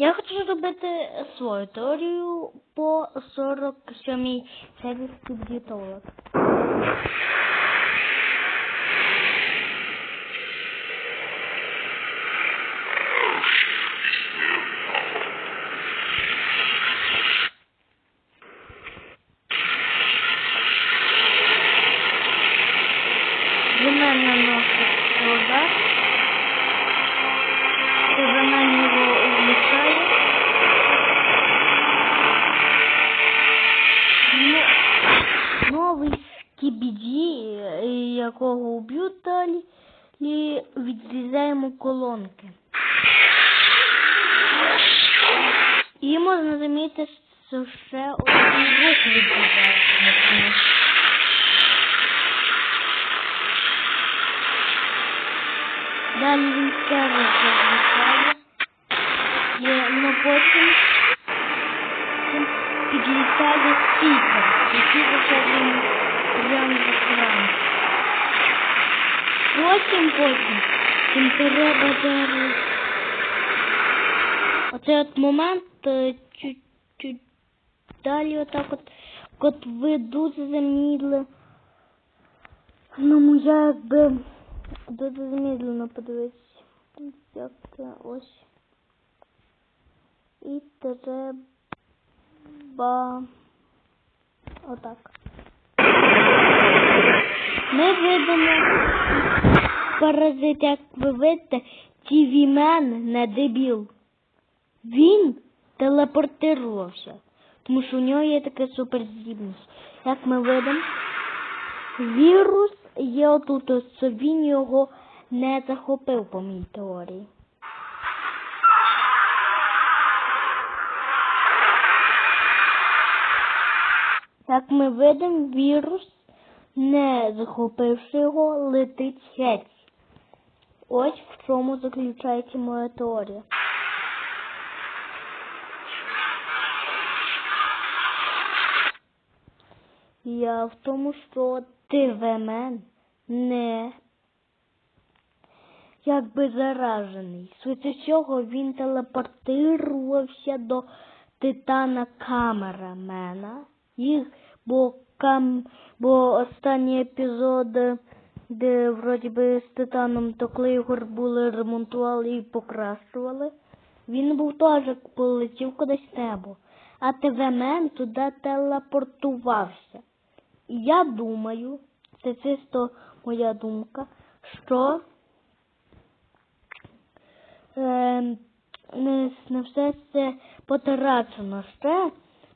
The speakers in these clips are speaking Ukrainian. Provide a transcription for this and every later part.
Я хочу зробити свою теорію по 47-й серії дієтолог. До мене носить вода. Це його. Ну, новий скібіді, е, якого уб'ють далі, і відрізаємо колонки. І можна замітити, що ще один рух відрізається. Далі він ще раз. Є, ну потім підлітає стійка, який він прямо з екрану. Потім, потім, їм треба зараз. Оцей от момент е, чуть-чуть далі отак от, от ви дуже замідли. Ну, я якби дуже замедленно подивитися. Як ось. І треба отак. Ми видимо паразит, як ви видите, TV-мен не дебіл. Він телепортувався, тому що у нього є така суперздібність. Як ми видимо, вірус є отут, ось, він його не захопив по моїй теорії. Як ми видимо, вірус, не захопивши його, летить геть. Ось в чому заключається моя теорія. Я в тому, що ТВМен не якби заражений. Швидше всього він телепортувався до Титана Камерамена. Їх, бо кам, бо останній епізод, де вроді би з Титаном то Клейгор були ремонтували і покращували. Він був теж полетів кудись небо. А ТВМен туди телепортувався. І я думаю, це чисто моя думка, що е, не, не все це потрачено. Ще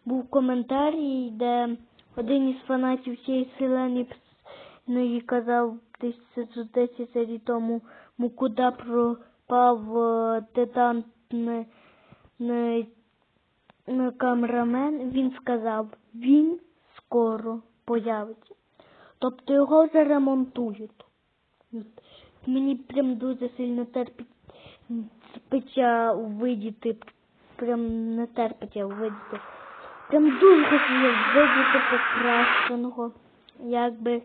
був коментарій, де один із фанатів цієї вселені ну, казав десь 10 серій тому, му куди пропав е, титан камерамен, він сказав, він скоро появиться. Тобто його вже ремонтують. Мені прям дуже сильно терпить спиться увидіти, прям не терпиться увидіти. Прям дуже хочу видіти покращеного, якби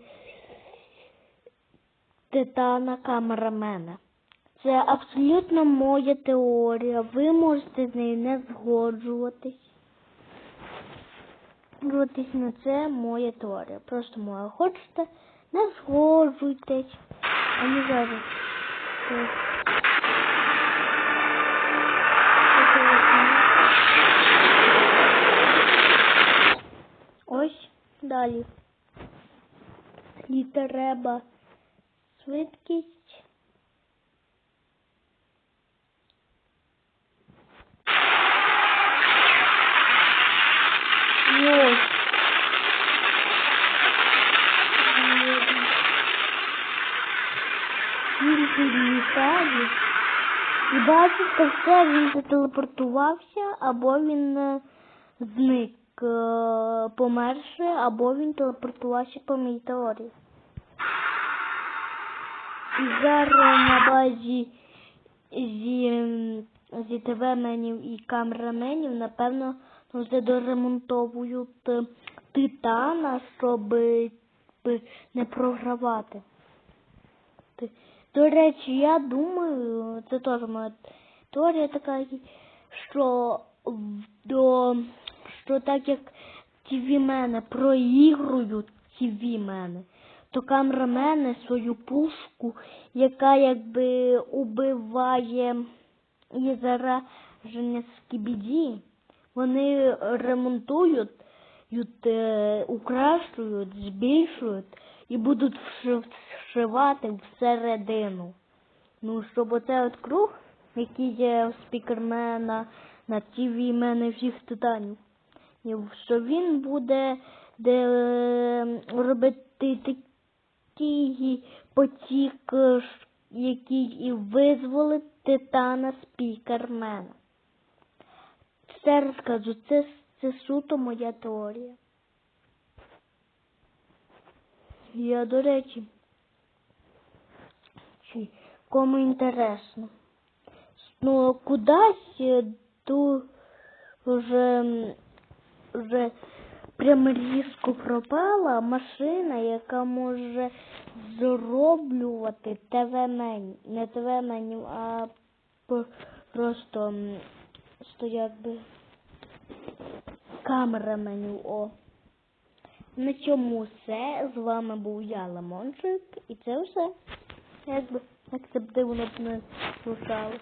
титана камерамена. Це абсолютно моя теорія. Ви можете з нею не згоджуватись. Згодитись на це моя теорія. Просто моя. Хочете, не згоджуйтесь. А не зараз. Далі. І треба швидкість. Ось. Він. І бачите, все, він зателепортувався, або він е, зник померше, або він телепортувався по моїй теорії. І зараз на базі зі, зі ТВ-менів і камераменів, напевно, вже доремонтовують е, титана, щоб е, не програвати. До речі, я думаю, це теж моя теорія така, що до що так як тівімени проігрують тівімени, то камерамени свою пушку, яка якби убиває і зараження скібіді, вони ремонтують, е, украшують, збільшують і будуть вшивати всередину. Ну, щоб оце от круг, який є у спікермена на тіві мене всіх титанів. І що він буде де, е, робити такий потік, який і визволить титана спікермена. Все розкажу, це, це суто моя теорія. Я, до речі, чи кому інтересно. Ну, кудись е, ту вже, прям різко пропала машина, яка може зроблювати ТВ-меню. Не ТВ-меню, а просто що якби камера меню. О. На цьому все. З вами був я, Лимончик, і це все. Якби як це б дивно б не звучало.